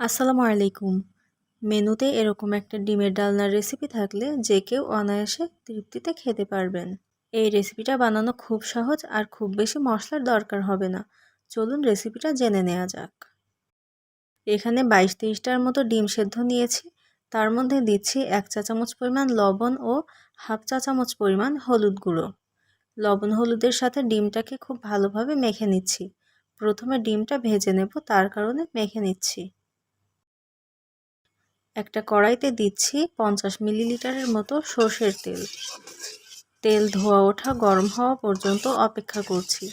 আসসালামু আলাইকুম। মেনুতে এরকম একটা ডিমের ডালনার রেসিপি থাকলে যে কেউ অনায়াসে তৃপ্তিতে খেতে পারবেন। এই রেসিপিটা বানানো খুব সহজ আর খুব বেশি মশলার দরকার হবে না। চলুন রেসিপিটা জেনে নেওয়া যাক। এখানে বাইশ তেইশটার মতো ডিম সেদ্ধ নিয়েছি। তার মধ্যে দিচ্ছি এক চা চামচ পরিমাণ লবণ ও হাফ চা চামচ পরিমাণ হলুদ গুঁড়ো। লবণ হলুদের সাথে ডিমটাকে খুব ভালোভাবে মেখে নিচ্ছি। প্রথমে ডিমটা ভেজে নেব, তার কারণে মেখে নিচ্ছি। একটা কড়াইতে দিচ্ছি পঞ্চাশ মিলিলিটারের মতো সর্ষের তেল। তেল ধোয়া ওঠা গরম হওয়া পর্যন্ত অপেক্ষা করছি।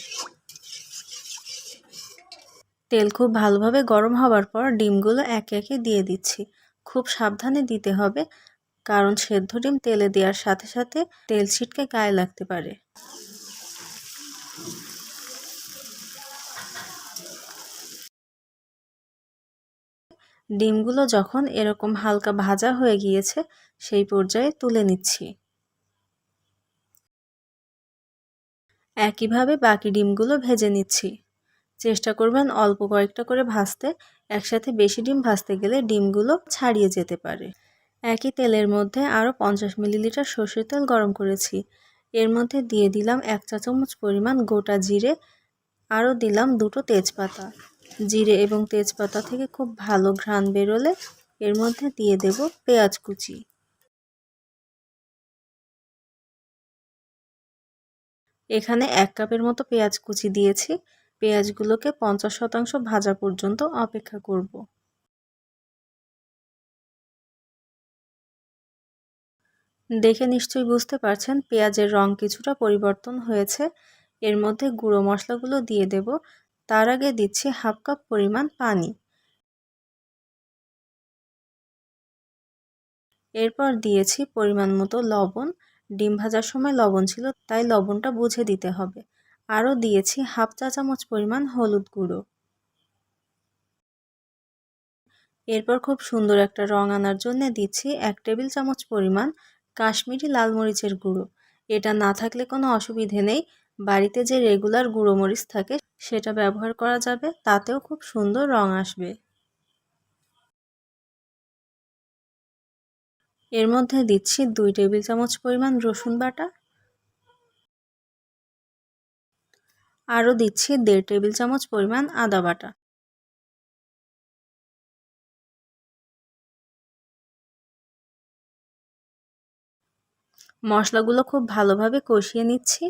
তেল খুব ভালোভাবে গরম হওয়ার পর ডিমগুলো একে একে দিয়ে দিচ্ছি। খুব সাবধানে দিতে হবে, কারণ সেদ্ধ ডিম তেলে দেওয়ার সাথে সাথে তেল ছিটকে গায়ে লাগতে পারে। ডিমগুলো যখন এরকম হালকা ভাজা হয়ে গিয়েছে, সেই পর্যায়ে তুলে নিচ্ছি। একইভাবে বাকি ডিমগুলো ভেজে নিচ্ছি। চেষ্টা করবেন অল্প কয়েকটা করে ভাজতে, একসাথে বেশি ডিম ভাজতে গেলে ডিমগুলো ছাড়িয়ে যেতে পারে। একই তেলের মধ্যে আরও পঞ্চাশ মিলিলিটার সর্ষের তেল গরম করেছি। এর মধ্যে দিয়ে দিলাম এক চা চামচ পরিমাণ গোটা জিরে, আরও দিলাম দুটো তেজপাতা। জিরে এবং তেজপাতা থেকে খুব ভালো ঘ্রাণ বেরোলে এর মধ্যে দিয়ে দেব পেঁয়াজ কুচি। এখানে এক কাপের মতো পেঁয়াজ কুচি দিয়েছি। পেঁয়াজগুলোকে পঞ্চাশ শতাংশ ভাজা পর্যন্ত অপেক্ষা করব। দেখে নিশ্চয়ই বুঝতে পারছেন পেঁয়াজের রং কিছুটা পরিবর্তন হয়েছে। এর মধ্যে গুঁড়ো মশলাগুলো দিয়ে দেব। তার আগে দিচ্ছি হাফ কাপ পরিমাণ পানি। এরপর দিয়েছি পরিমাণ মতো লবণ। ডিম ভাজার সময় লবণ ছিল, তাই লবণটা বুঝে দিতে হবে। আরও দিয়েছি হাফ চা চামচ পরিমাণ হলুদ গুঁড়ো। এরপর খুব সুন্দর একটা রং আনার জন্য দিচ্ছি এক টেবিল চামচ পরিমাণ কাশ্মীরি লাল মরিচের গুঁড়ো। এটা না থাকলে কোনো অসুবিধে নেই। বাড়িতে যে রেগুলার গুঁড়োমরিচ থাকে সেটা ব্যবহার করা যাবে, তাতেও খুব সুন্দর রং আসবে। এর মধ্যে দিচ্ছি দুই টেবিল চামচ পরিমাণ রসুন বাটা। আরও দিচ্ছি দেড় টেবিল চামচ পরিমাণ আদা বাটা। মশলাগুলো খুব ভালোভাবে কষিয়ে নিচ্ছি।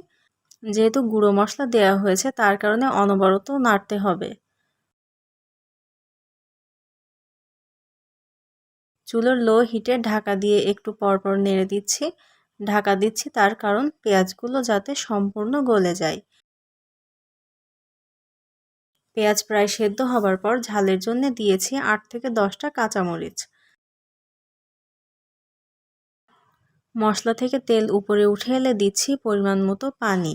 যেহেতু গুঁড়ো মশলা দেওয়া হয়েছে, তার কারণে অনবরত নাড়তে হবে। চুলোর লো হিটে ঢাকা দিয়ে একটু পরপর নেড়ে দিচ্ছি। ঢাকা দিচ্ছি তার কারণ পেঁয়াজগুলো যাতে সম্পূর্ণ গলে যায়। পেঁয়াজ প্রায় সেদ্ধ হবার পর ঝালের জন্য দিয়েছি আট থেকে দশটা কাঁচামরিচ। মশলা থেকে তেল উপরে উঠে এলে দিচ্ছি পরিমাণ মতো পানি।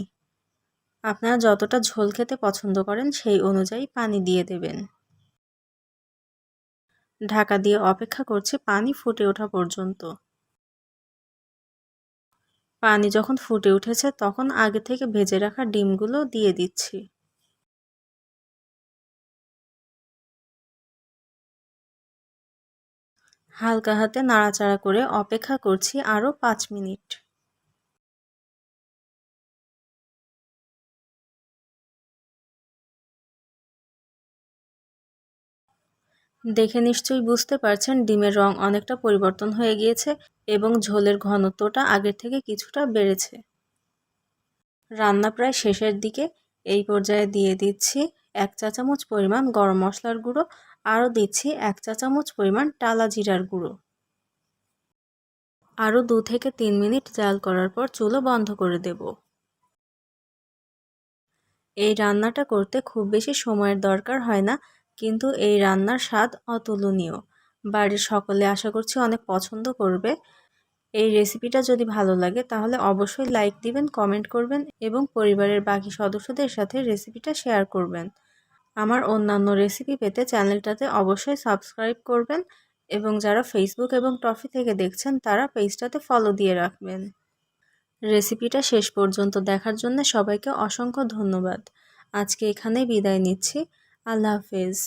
আপনারা যতটা ঝোল খেতে পছন্দ করেন সেই অনুযায়ী পানি দিয়ে দেবেন। ঢাকা দিয়ে অপেক্ষা করছি পানি ফুটে ওঠা পর্যন্ত। পানি যখন ফুটে উঠেছে তখন আগে থেকে ভেজে রাখা ডিমগুলো দিয়ে দিচ্ছি। হালকা হাতে নাড়াচাড়া করে অপেক্ষা করছি আরও পাঁচ মিনিট। দেখে নিশ্চয়ই বুঝতে পারছেন ডিমের রং অনেকটা পরিবর্তন হয়ে গিয়েছে এবং ঝোলের ঘনত্বটা আগের থেকে কিছুটা বেড়েছে। রান্না প্রায় শেষের দিকে এই পর্যায়ে দিয়ে দিচ্ছি এক চা চামচ পরিমাণ গরম মশলার গুঁড়ো, আরও দিচ্ছি এক চা চামচ পরিমাণ টালা জিরার গুঁড়ো। আরও দু থেকে তিন মিনিট জাল করার পর চুলো বন্ধ করে দেব। এই রান্নাটা করতে খুব বেশি সময়ের দরকার হয় না কিন্তু এই রান্নার স্বাদ অতুলনীয়। বাড়ির সকলে আশা করছি অনেক পছন্দ করবে। এই রেসিপিটা যদি ভালো লাগে, তাহলে অবশ্যই লাইক দিবেন কমেন্ট করবেন এবং পরিবারের বাকি সদস্যদের সাথে রেসিপিটা শেয়ার করবেন। আমার অন্যান্য রেসিপি পেতে চ্যানেলটাতে অবশ্যই সাবস্ক্রাইব করবেন এবং যারা ফেসবুক এবং টফি থেকে দেখছেন, তারা পেজটাতে ফলো দিয়ে রাখবেন। রেসিপিটা শেষ পর্যন্ত দেখার জন্য সবাইকে অসংখ্য ধন্যবাদ। আজকে এখানেই বিদায় নিচ্ছি। আল্লাহ হাফেজ